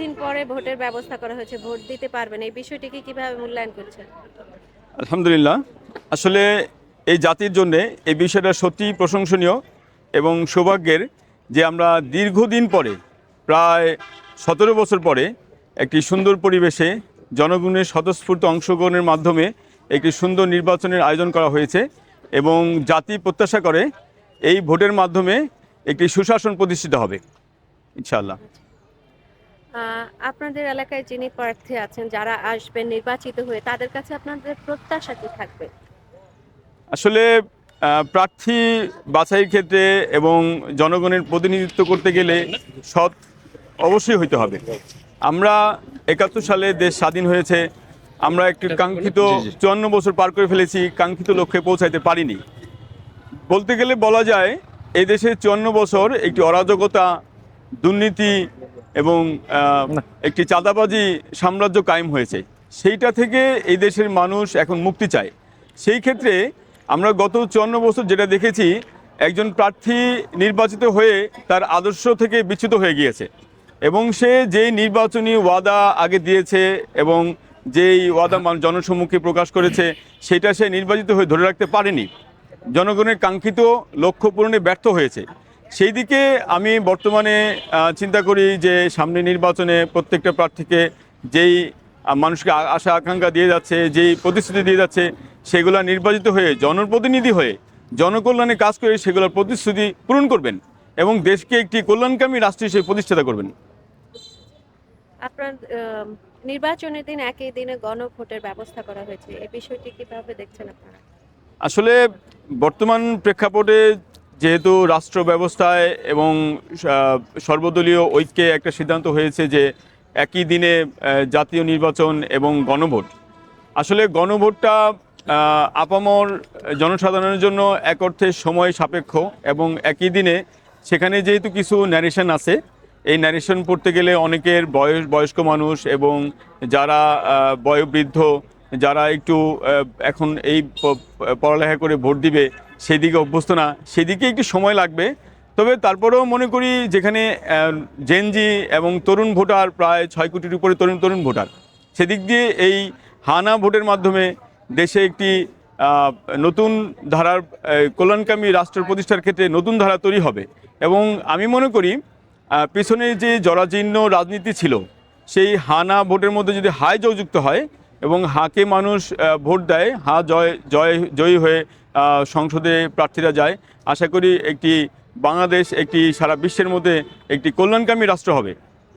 দিন পরে ভোটের ব্যবস্থা করা হয়েছে? ভোট দিতে পারবেন, এই বিষয়টিকে কীভাবে মূল্যায়ন করছেন? আলহামদুলিল্লাহ। আসলে এই জাতির জন্য এই বিষয়টা সত্যি প্রশংসনীয় এবং সৌভাগ্যের যে আমরা দীর্ঘদিন পরে, প্রায় সতেরো বছর পরে একটি সুন্দর পরিবেশে জনগণের স্বতঃস্ফূর্ত অংশগ্রহণের মাধ্যমে একটি সুন্দর নির্বাচনের আয়োজন করা হয়েছে এবং জাতি প্রত্যাশা করে এই ভোটের মাধ্যমে একটি সুশাসন প্রতিষ্ঠিত হবে, ইনশাআল্লাহ। আপনাদের এলাকায় যিনি প্রার্থী আছেন যারা আসবেন নির্বাচিত হয়ে তাদের কাছে আপনাদের প্রত্যাশা কি থাকবে? আসলে প্রার্থী বাছাইয়ের ক্ষেত্রে এবং জনগণের প্রতিনিধিত্ব করতে গেলে সৎ অবশ্যই হইতে হবে। আমরা একাত্তর সালে দেশ স্বাধীন হয়েছে আমরা একটি কাঙ্ক্ষিত চুয়ান্ন বছর পার করে ফেলেছি কাঙ্ক্ষিত লক্ষ্যে পৌঁছাইতে পারিনি। বলতে গেলে বলা যায় এই দেশে চুয়ান্ন বছর একটি অরাজকতা দুর্নীতি এবং একটি চাঁদাবাজি সাম্রাজ্য কায়েম হয়েছে। সেইটা থেকে এই দেশের মানুষ এখন মুক্তি চায়। সেই ক্ষেত্রে আমরা গত চুয়ান্ন বছর যেটা দেখেছি একজন প্রার্থী নির্বাচিত হয়ে তার আদর্শ থেকে বিচ্যুত হয়ে গিয়েছে। এবং সে যেই নির্বাচনী ওয়াদা আগে দিয়েছে এবং যেই ওয়াদা মান- জনসম্মুখে প্রকাশ করেছে সেটা সে নির্বাচিত হয়ে ধরে রাখতে পারেনি। জনগণের কাঙ্ক্ষিত লক্ষ্য পূরণে ব্যর্থ হয়েছে। সেই দিকে আমি বর্তমানে চিন্তা করি যে সামনে নির্বাচনে প্রত্যেকটা প্রার্থীকে যেই মানুষকে আশা আকাঙ্ক্ষা দিয়ে যাচ্ছে যেই প্রতিশ্রুতি দিয়ে যাচ্ছে সেগুলো নির্বাচিত হয়ে জনপ্রতিনিধি হয়ে জনকল্যাণে কাজ করে সেগুলোর প্রতিশ্রুতি পূরণ করবেন এবং দেশকে একটি কল্যাণকামী রাষ্ট্র হিসেবে প্রতিষ্ঠাতা করবেন। আপনার নির্বাচনের দিন একই দিনে গণভোটের ব্যবস্থা করা হয়েছে। এই বিষয়টি কীভাবে দেখছেন আপনারা? আসলে বর্তমান প্রেক্ষাপটে যেহেতু রাষ্ট্র ব্যবস্থায় এবং সর্বদলীয় ঐক্যে একটা সিদ্ধান্ত হয়েছে যে একই দিনে জাতীয় নির্বাচন এবং গণভোট। আসলে গণভোটটা আপামর জনসাধারণের জন্য এক অর্থে সময় সাপেক্ষ এবং একই দিনে সেখানে যেহেতু কিছু ন্যারেশন আছে, এই ন্যারেশন পড়তে গেলে অনেকের বয়স, বয়স্ক মানুষ এবং যারা বয়োবৃদ্ধ, যারা একটু এখন এই পড়ালেখা করে ভোট দিবে সেদিকে অভ্যস্ত না, সেদিকে একটু সময় লাগবে। তবে তারপরেও মনে করি যেখানে জেনজি এবং তরুণ ভোটার প্রায় ছয় কোটির উপরে তরুণ তরুণ ভোটার, সেদিক দিয়ে এই হানা ভোটের মাধ্যমে দেশে একটি নতুন ধারার কল্যাণকামী রাষ্ট্র প্রতিষ্ঠার ক্ষেত্রে নতুন ধারা তৈরি হবে। এবং আমি মনে করি পিছনে যে জরাজীর্ণ রাজনীতি ছিল, সেই হানা ভোটের মধ্যে যদি হাই যুক্ত হয় এবং হাকে মানুষ ভোট দেয়, হা জয় জয়, জয়ী হয়ে সংসদে প্রার্থীরা যায়। আশা করি একটি বাংলাদেশ, একটি সারা বিশ্বের মধ্যে একটি কল্যাণকামী রাষ্ট্র হবে।